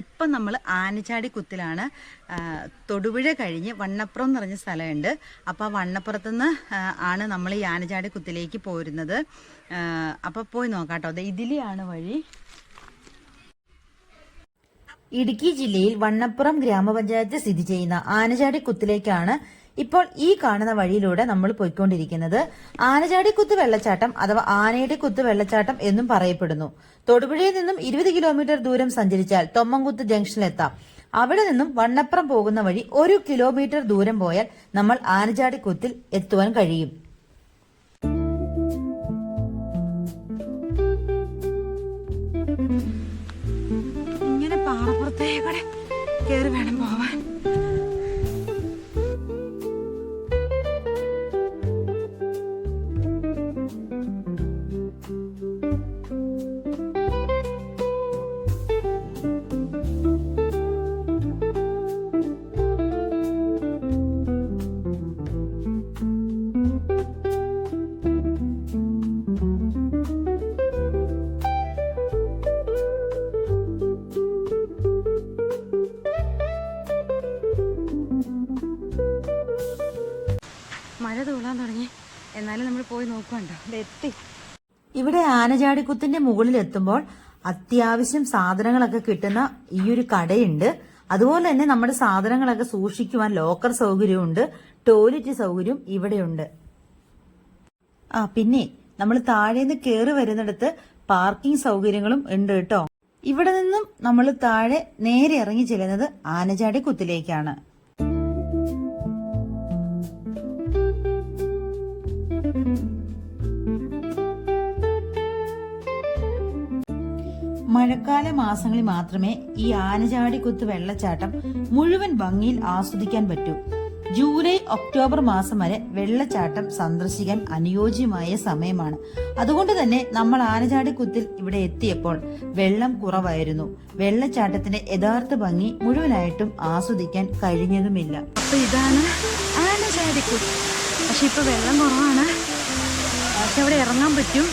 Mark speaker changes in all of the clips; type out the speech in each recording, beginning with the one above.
Speaker 1: ഇപ്പം നമ്മൾ ആനച്ചാടി കുത്തിലാണ് തൊടുപുഴ കഴിഞ്ഞ് വണ്ണപ്പുറം എന്ന് പറഞ്ഞ സ്ഥലമുണ്ട്. അപ്പോൾ ആ വണ്ണപ്പുറത്തുനിന്ന് ആണ് നമ്മൾ ഈ ആനച്ചാടി കുത്തിലേക്ക് പോരുന്നത്. അപ്പോൾ പോയി നോക്കാം കേട്ടോ ദേ ഇതിലെയാണ് വഴി. ഇടുക്കി ജില്ലയിൽ വണ്ണപ്പുറം ഗ്രാമപഞ്ചായത്ത് സ്ഥിതി ചെയ്യുന്ന ആനചാടി കുത്തിലേക്കാണ് ഇപ്പോൾ ഈ കാണുന്ന വഴിയിലൂടെ നമ്മൾ പോയിക്കൊണ്ടിരിക്കുന്നത് ആനചാടി കുത്ത് വെള്ളച്ചാട്ടം അഥവാ ആനയുടെ കുത്ത് വെള്ളച്ചാട്ടം എന്നും പറയപ്പെടുന്നു. തൊടുപുഴയിൽ നിന്നും ഇരുപത് കിലോമീറ്റർ ദൂരം സഞ്ചരിച്ചാൽ തൊമ്മൻകുത്ത് ജംഗ്ഷനിലെത്താം. അവിടെ നിന്നും വണ്ണപ്പുറം പോകുന്ന വഴി ഒരു കിലോമീറ്റർ ദൂരം പോയാൽ നമ്മൾ ആനചാടി കുത്തിൽ എത്തുവാൻ കഴിയും. ഇങ്ങനെ പാറപ്പുറത്തേക്കൂടെ കയറി വേണം പോവാൻ. മഴ തൂളാൻ തുടങ്ങി. എന്നാലും നമ്മൾ പോയി നോക്കുന്നുണ്ടോ എത്തി. ഇവിടെ ആനചാടിക്കുത്തിന്റെ മുകളിൽ എത്തുമ്പോൾ അത്യാവശ്യം സാധനങ്ങളൊക്കെ കിട്ടുന്ന ഈ ഒരു കടയുണ്ട്. അതുപോലെ തന്നെ നമ്മുടെ സാധനങ്ങളൊക്കെ സൂക്ഷിക്കുവാൻ ലോക്കർ സൗകര്യമുണ്ട് ടോയ്ലറ്റ് സൗകര്യം ഇവിടെയുണ്ട്. ആ പിന്നെ നമ്മൾ താഴേന്ന് കയറി വരുന്നിടത്ത് പാർക്കിംഗ് സൗകര്യങ്ങളും ഉണ്ട് കേട്ടോ. ഇവിടെ നിന്നും നമ്മൾ താഴെ നേരെ ഇറങ്ങി ചെല്ലുന്നത് ആനചാടി കുത്തിലേക്കാണ് മഴക്കാല മാസങ്ങളിൽ മാത്രമേ ഈ ആനചാടിക്കുത്ത് വെള്ളച്ചാട്ടം മുഴുവൻ ഭംഗിയിൽ ആസ്വദിക്കാൻ പറ്റൂ. ജൂലൈ ഒക്ടോബർ മാസം വരെ വെള്ളച്ചാട്ടം സന്ദർശിക്കാൻ അനുയോജ്യമായ സമയമാണ്. അതുകൊണ്ട് തന്നെ നമ്മൾ ആനചാടിക്കുത്തിൽ ഇവിടെ എത്തിയപ്പോൾ വെള്ളം കുറവായിരുന്നു. വെള്ളച്ചാട്ടത്തിന്റെ യഥാർത്ഥ ഭംഗി മുഴുവനായിട്ടും ആസ്വദിക്കാൻ കഴിഞ്ഞതുമില്ല. അപ്പൊ ഇതാണ് ആനചാടിക്കുത്ത് പക്ഷെ ഇപ്പൊ വെള്ളം കുറവാണ്. പക്ഷെ അവിടെ ഇറങ്ങാൻ പറ്റും.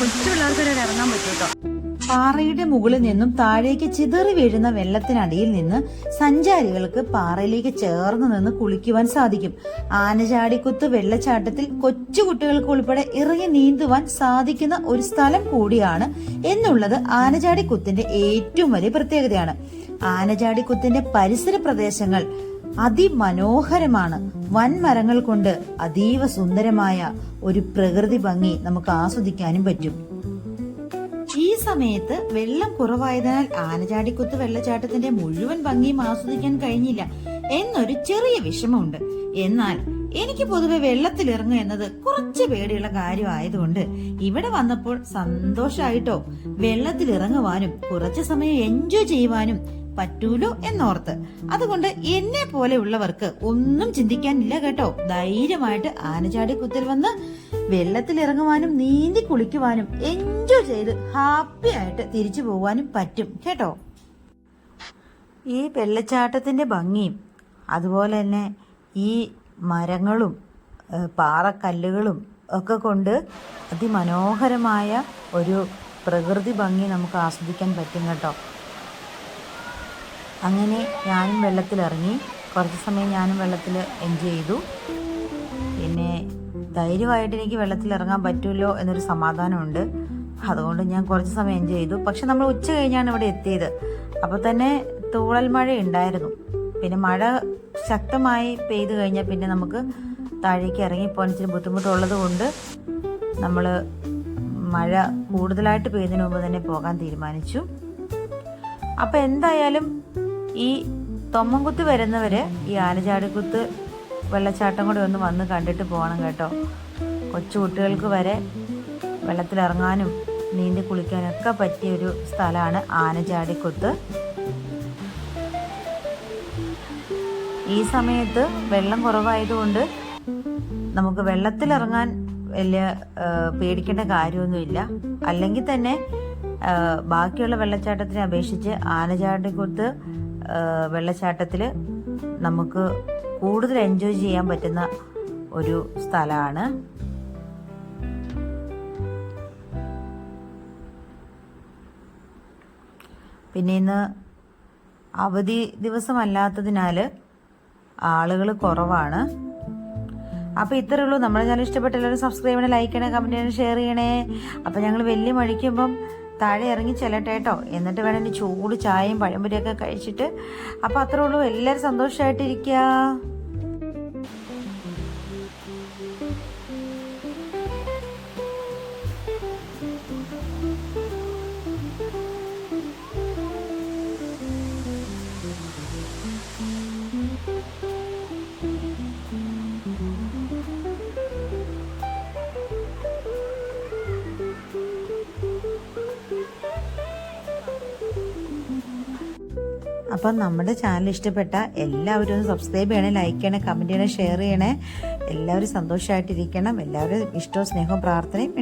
Speaker 1: കൊച്ചു പിള്ളേർക്ക് ഇറങ്ങാൻ പറ്റും കേട്ടോ പാറയുടെ മുകളിൽ നിന്നും താഴേക്ക് ചിതറി വീഴുന്ന വെള്ളത്തിനടിയിൽ നിന്ന് സഞ്ചാരികൾക്ക് പാറയിലേക്ക് ചേർന്ന് നിന്ന് കുളിക്കുവാൻ സാധിക്കും. ആനചാടിക്കുത്ത് വെള്ളച്ചാട്ടത്തിൽ കൊച്ചുകുട്ടികൾക്ക് ഉൾപ്പെടെ ഇറങ്ങി നീന്തുവാൻ സാധിക്കുന്ന ഒരു സ്ഥലം കൂടിയാണ് എന്നുള്ളത് ആനചാടിക്കുത്തിന്റെ ഏറ്റവും വലിയ പ്രത്യേകതയാണ്. ആനചാടിക്കുത്തിന്റെ പരിസര പ്രദേശങ്ങൾ അതിമനോഹരമാണ്. വൻമരങ്ങൾ കൊണ്ട് അതീവ സുന്ദരമായ ഒരു പ്രകൃതി ഭംഗി നമുക്ക് ആസ്വദിക്കാനും പറ്റും. ഈ സമയത്ത് വെള്ളം കുറവായതിനാൽ ആനചാടിക്കുത്ത് വെള്ളച്ചാട്ടത്തിന്റെ മുഴുവൻ ഭംഗിയും ആസ്വദിക്കാൻ കഴിഞ്ഞില്ല എന്നൊരു ചെറിയ വിഷമമുണ്ട്. എന്നാൽ എനിക്ക് പൊതുവെ വെള്ളത്തിൽ ഇറങ്ങുക എന്നത് കുറച്ച് പേടിയുള്ള കാര്യമായതുകൊണ്ട് ഇവിടെ വന്നപ്പോൾ സന്തോഷമായിട്ടോ വെള്ളത്തിൽ ഇറങ്ങുവാനും കുറച്ച് സമയം എൻജോയ് ചെയ്യുവാനും പറ്റൂലോ എന്നോർത്ത്. അതുകൊണ്ട് എന്നെ പോലെയുള്ളവർക്ക് ഒന്നും ചിന്തിക്കാനില്ല കേട്ടോ. ധൈര്യമായിട്ട് ആനചാടി കുത്തിൽ വന്ന് വെള്ളത്തിൽ ഇറങ്ങുവാനും നീന്തി കുളിക്കുവാനും എൻജോയ് ചെയ്ത് ഹാപ്പി ആയിട്ട് തിരിച്ചു പോകാനും പറ്റും കേട്ടോ. ഈ വെള്ളച്ചാട്ടത്തിന്റെ ഭംഗിയും അതുപോലെ തന്നെ ഈ മരങ്ങളും പാറക്കല്ലുകളും ഒക്കെ കൊണ്ട് അതിമനോഹരമായ ഒരു പ്രകൃതി ഭംഗി നമുക്ക് ആസ്വദിക്കാൻ പറ്റും കേട്ടോ. അങ്ങനെ ഞാനും വെള്ളത്തിലിറങ്ങി. കുറച്ച് സമയം ഞാനും വെള്ളത്തിൽ എൻജോയ് ചെയ്തു. പിന്നെ ധൈര്യമായിട്ട് എനിക്ക് വെള്ളത്തിലിറങ്ങാൻ പറ്റുമല്ലോ എന്നൊരു സമാധാനമുണ്ട്. അതുകൊണ്ട് ഞാൻ കുറച്ച് സമയം എൻജോയ് ചെയ്തു. പക്ഷെ നമ്മൾ ഉച്ച കഴിഞ്ഞാണ് ഇവിടെ എത്തിയത്. അപ്പോൾ തന്നെ തൂളൽ മഴ ഉണ്ടായിരുന്നു പിന്നെ മഴ ശക്തമായി പെയ്തു കഴിഞ്ഞാൽ പിന്നെ നമുക്ക് താഴേക്ക് ഇറങ്ങിപ്പോകാൻ ഇച്ചിരി ബുദ്ധിമുട്ടുള്ളത് കൊണ്ട് നമ്മൾ മഴ കൂടുതലായിട്ട് പെയ്യുന്നതിന് മുമ്പ് തന്നെ പോകാൻ തീരുമാനിച്ചു. അപ്പോൾ എന്തായാലും ഈ തൊമ്മൻകുത്ത് വരുന്നവർ ഈ ആലചാടിക്കുത്ത് വെള്ളച്ചാട്ടം കൂടി ഒന്ന് വന്ന് കണ്ടിട്ട് പോകണം കേട്ടോ. കൊച്ചു കുട്ടികൾക്ക് വരെ വെള്ളത്തിലിറങ്ങാനും നീന്തി കുളിക്കാനൊക്കെ പറ്റിയ ഒരു സ്ഥലമാണ് ആനചാടിക്കുത്ത്. ഈ സമയത്ത് വെള്ളം കുറവായതുകൊണ്ട് നമുക്ക് വെള്ളത്തിലിറങ്ങാൻ വലിയ പേടിക്കേണ്ട കാര്യമൊന്നുമില്ല. അല്ലെങ്കിൽ തന്നെ ബാക്കിയുള്ള വെള്ളച്ചാട്ടത്തിനെ അപേക്ഷിച്ച് ആനചാട്ടിക്കുത്ത് വെള്ളച്ചാട്ടത്തിൽ നമുക്ക് കൂടുതൽ എൻജോയ് ചെയ്യാൻ പറ്റുന്ന ഒരു സ്ഥലമാണ്. പിന്നെ ഇന്ന് അവധി ദിവസമല്ലാത്തതിനാൽ ആളുകൾ കുറവാണ്. അപ്പോൾ ഇത്രയേ ഉള്ളൂ. നമ്മുടെ ചാനൽ ഇഷ്ടപ്പെട്ട എല്ലാവരും സബ്സ്ക്രൈബ് ചെയ്യണേ ലൈക്ക് ചെയ്യണേ കമന്റ് ചെയ്യണേ ഷെയർ ചെയ്യണേ. അപ്പോൾ ഞങ്ങൾ വലിയ മഴിക്കുമ്പം താഴെ ഇറങ്ങി ചെല്ലട്ടെ കേട്ടോ. എന്നിട്ട് വേണം ഇനി ചൂട് ചായയും പഴംപൊരിയൊക്കെ കഴിച്ചിട്ട്. അപ്പോൾ അത്രേ ഉള്ളൂ. എല്ലാവരും സന്തോഷമായിട്ടിരിക്കുക അപ്പം നമ്മുടെ ചാനൽ ഇഷ്ടപ്പെട്ട എല്ലാവരും ഒന്ന് സബ്സ്ക്രൈബ് ചെയ്യണേ ലൈക്ക് ചെയ്യണേ കമന്റ് ചെയ്യണേ ഷെയർ ചെയ്യണേ. എല്ലാവരും സന്തോഷമായിട്ടിരിക്കണം എല്ലാവരും ഇഷ്ടവും സ്നേഹവും പ്രാർത്ഥനയും